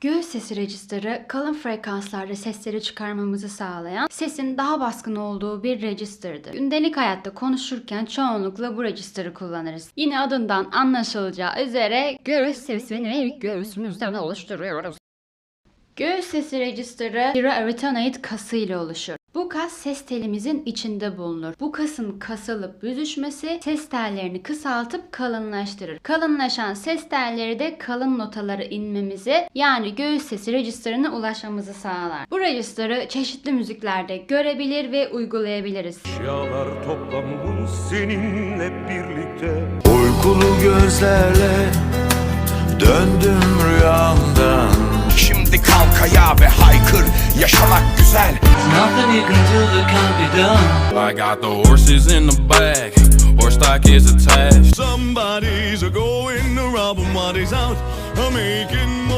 Göğüs sesi register'ı kalın frekanslarda sesleri çıkarmamızı sağlayan, sesin daha baskın olduğu bir register'dır. Gündelik hayatta konuşurken çoğunlukla bu register'ı kullanırız. Yine adından anlaşılacağı üzere göğüs sesini ve göğsümüzden oluşturuyoruz. Göğüs sesi register'ı piroarytenoid kası ile oluşur. Bu kas ses telimizin içinde bulunur. Bu kasın kasılıp büzüşmesi ses tellerini kısaltıp kalınlaştırır. Kalınlaşan ses telleri de kalın notalara inmemizi yani göğüs sesi register'ına ulaşmamızı sağlar. Bu register'ı çeşitli müziklerde görebilir ve uygulayabiliriz. Eşyalar toplamımız seninle birlikte Uykulu gözlerle döndüm rüyamdan Nothing you can do that can't be done. I got the horses in the back, horse stock is attached. Somebody's a going to rob 'em while he's out a making